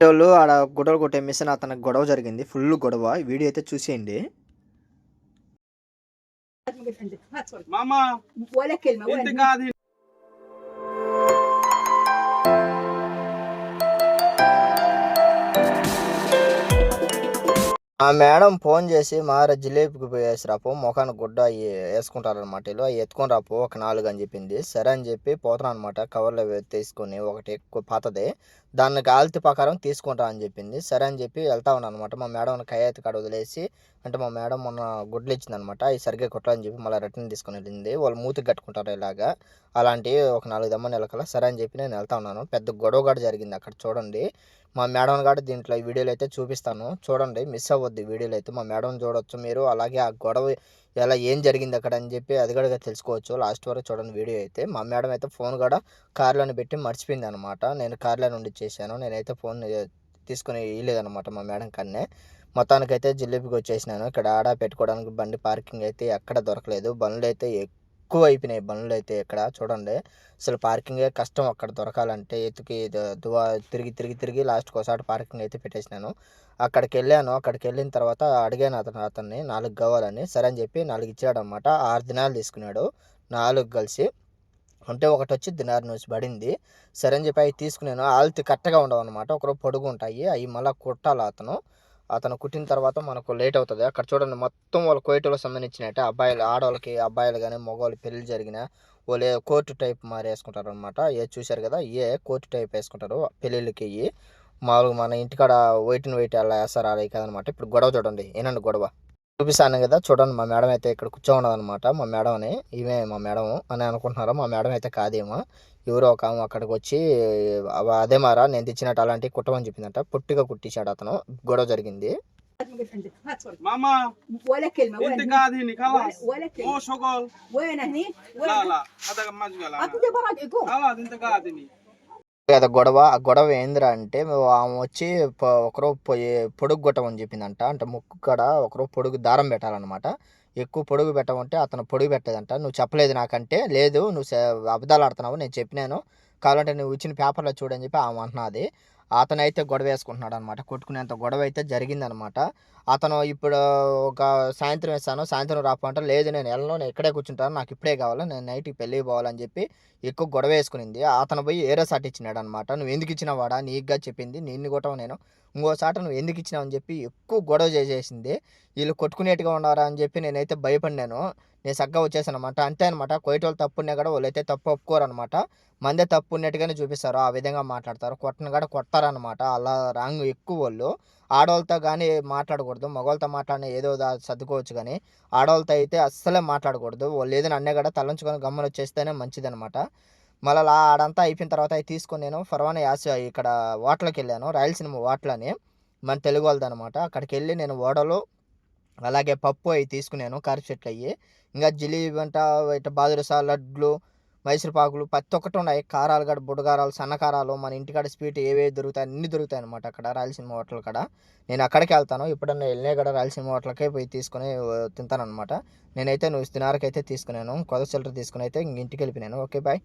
వాళ్ళు ఆడ గొడవలు కొట్టే మిషన్ తనకు గొడవ జరిగింది. ఫుల్ గొడవ. వీడియో అయితే చూసేయండి. మామా ఆ మేడం ఫోన్ చేసి మార జిలేబీకి పోయేసి రాపో ముఖాన్ని గుడ్డ అవి వేసుకుంటారనమాట వీళ్ళు అవి ఎత్తుకొని రాపో ఒక నాలుగు అని చెప్పింది. సరే అని చెప్పి పోతాను అనమాట కవర్లో తీసుకొని ఒకటి ఎక్కువ దానికి దాన్ని ప్రకారం తీసుకుంటా అని చెప్పింది. సరే అని చెప్పి వెళ్తా ఉన్నాను అనమాట మా మేడం కయ్యతి కాడ వదిలేసి అంటే మా మేడం మొన్న గుడ్లు ఇచ్చిందనమాట సరిగ్గా కొట్టాలని చెప్పి మళ్ళీ రిటర్న్ తీసుకొని వెళ్ళింది. వాళ్ళు మూతికి కట్టుకుంటారు ఇలాగా. అలాంటివి ఒక నాలుగు దమ్మ నెలకల సరే అని చెప్పి నేను వెళ్తా ఉన్నాను. పెద్ద గొడవ కూడా జరిగింది అక్కడ చూడండి. మా మేడం కూడా దీంట్లో ఈ వీడియోలు అయితే చూపిస్తాను. చూడండి మిస్ అవ్వద్దు వీడియోలు అయితే. మా మేడం చూడొచ్చు మీరు. అలాగే ఆ గొడవ ఎలా ఏం జరిగింది అక్కడ అని చెప్పి అది కూడా తెలుసుకోవచ్చు. లాస్ట్ వరకు చూడండి వీడియో అయితే. మా మేడం అయితే ఫోన్ కూడా కార్లోనే పెట్టి మర్చిపోయింది అనమాట నేను కార్లోనే నుండి చేశాను. నేనైతే ఫోన్ తీసుకుని ఇవ్వలేదన్నమాట మా మేడం కన్నే మొత్తానికైతే జిలేబీకి వచ్చేసినాను. ఇక్కడ ఆడ పెట్టుకోవడానికి బండి పార్కింగ్ అయితే ఎక్కడ దొరకలేదు. బండ్లు అయితే ఎక్కువ అయిపోయినాయి. బండ్లు అయితే ఇక్కడ చూడండి. అసలు పార్కింగే కష్టం అక్కడ దొరకాలంటే. ఎత్తుకి దువా తిరిగి తిరిగి తిరిగి లాస్ట్కి ఒకసారి పార్కింగ్ అయితే పెట్టేసినాను. అక్కడికి వెళ్ళాను. అక్కడికి వెళ్ళిన తర్వాత అడిగాను అతను అతన్ని నాలుగు కావాలని. సరే అని చెప్పి నాలుగు ఇచ్చాడు అనమాట ఆరు దినాలు తీసుకున్నాడు. నాలుగు కలిసి. అంటే ఒకటి వచ్చి దినార్ నుంచి పడింది. సరే అని చెప్పి అవి తీసుకున్నాను ఆల్తి కరెక్ట్గా ఉండవు అనమాట ఒకరు పొడుగు ఉంటాయి అవి మళ్ళీ కుట్టాలి అతను. అతను కుట్టిన తర్వాత మనకు లేట్ అవుతుంది. అక్కడ చూడండి మొత్తం వాళ్ళ కోయిటలో సంబంధించినట్టే అబ్బాయిలు ఆడవాళ్ళకి అబ్బాయిలు కానీ మగవాళ్ళు పెళ్ళి జరిగిన వాళ్ళు కోర్టు టైప్ మారి వేసుకుంటారు అనమాట ఏ చూశారు కదా ఏ కోర్టు టైప్ వేసుకుంటారు పెళ్ళిళ్ళకి ఇవి. మామూలుగా మన ఇంటికాడ వైట్ వైట్ అలా వేస్తారు అలా కదనమాట ఇప్పుడు గొడవ చూడండి ఏనండి గొడవ? చూపిస్తాను కదా చూడండి మా మేడం అయితే ఇక్కడ కూర్చోన్నది అనమాట మా మేడం అని ఈమె మా మేడం అని అనుకుంటున్నారా మా మేడం అయితే కాదేమో ఎవరో ఒక ఆమె అక్కడికి వచ్చి అవ- అదే మారా నేను తెచ్చినట్టు అలాంటి కుట్టమని చెప్పిందంట పుట్టిగా కుట్టించాడు అతను గొడవ జరిగింది ماما ولا كلمه انت ولا قاعد هنا خلاص ولا مو كلمه شغل وين هني لا وين لا هذا ما شغل انت أنا. برا يقوم خلاص انت قاعد هنا కదా గొడవ. ఆ గొడవ ఏందిరా అంటే ఆమె వచ్చి ఒకరో పొడుగు కొట్టమని చెప్పిందంట. అంటే ముక్కు కాడ ఒకరో పొడుగు దారం పెట్టాలన్నమాట. ఎక్కువ పొడుగు పెట్టమంటే అతను పొడుగు పెట్టలేదంట. నువ్వు చెప్పలేదు నాకంటే. లేదు నువ్వు అబద్ధాలు ఆడుతున్నావు. నేను చెప్పినాను. కావాలంటే నువ్వు ఇచ్చిన పేపర్లో చూడని చెప్పి ఆమె అంటున్నది. అతనైతే గొడవ వేసుకుంటున్నాడు అనమాట కొట్టుకునేంత గొడవ అయితే జరిగిందనమాట. అతను ఇప్పుడు ఒక సాయంత్రం వేస్తాను సాయంత్రం రాపంటే లేదు నేను వెళ్ళను నేను ఇక్కడే కూర్చుంటాను నాకు ఇప్పుడే కావాలి నేను నైట్కి పెళ్ళి పోవాలని చెప్పి ఎక్కువ గొడవ వేసుకునింది అతను పోయి ఏరో సాట్ ఇచ్చినాడు అనమాట నువ్వు ఎందుకు ఇచ్చినావాడా? నీకుగా చెప్పింది నిన్ను కొట్టవు నేను. ఇంకోసాట నువ్వు ఎందుకు ఇచ్చినావు అని చెప్పి ఎక్కువ గొడవ చేసేసింది. వీళ్ళు కొట్టుకునేట్టుగా ఉన్నారా అని చెప్పి నేనైతే భయపడినాను. నేను సగ్గా వచ్చేసాను అనమాట అంతే అనమాట కోయిట వాళ్ళు తప్పు ఉన్నా కూడా వాళ్ళైతే తప్పు ఒప్పుకోరు అనమాట మందే తప్పు ఉన్నట్టుగానే చూపిస్తారు. ఆ విధంగా మాట్లాడతారు. కొట్టను కూడా కొడతారనమాట అలా రాంగ్ ఎక్కువ వాళ్ళు. ఆడవాళ్ళతో కానీ మాట్లాడకూడదు. మగవాళ్ళతో మాట్లాడిన ఏదో సర్దుకోవచ్చు కానీ ఆడవాళ్ళతో అయితే అస్సలే మాట్లాడకూడదు. వాళ్ళు ఏదైనా అన్నీ కూడా తలంచుకొని గమ్మున వచ్చేస్తేనే మంచిదనమాట మళ్ళీ అలా ఆడంతా అయిపోయిన తర్వాత అవి తీసుకొని నేను ఫర్వానా యాస ఇక్కడ వాటర్లోకి వెళ్ళాను రాయలసీమ వాటర్ మన తెలుగు వాళ్ళది అనమాట అక్కడికి వెళ్ళి నేను ఓడలో అలాగే పప్పు అవి తీసుకున్నాను కారు చెట్లు అయ్యి. ఇంకా జిలేబీ అంట ఇట్లా బాదురస లడ్లు మైసూరుపాకులు ప్రతి ఒక్కటి ఉన్నాయి. కారాలు కాడ బుడగారాలు సన్నకారాలు మన ఇంటికాడ స్వీట్ ఏవేవి దొరుకుతాయి అన్ని దొరుకుతాయి అనమాట అక్కడ రాయలసీమ హోటల్ కాడ. నేను అక్కడికి వెళ్తాను. ఎప్పుడన్నా వెళ్ళినా కూడా రాయలసీమ హోటల్కే పోయి తీసుకొని తింటాను అనమాట నేనైతే నువ్వు తినారకైతే తీసుకున్నాను. కొత్త చిల్లర తీసుకుని అయితే ఇంక ఇంటికి వెళ్ళిపోయాను ఓకే బాయ్.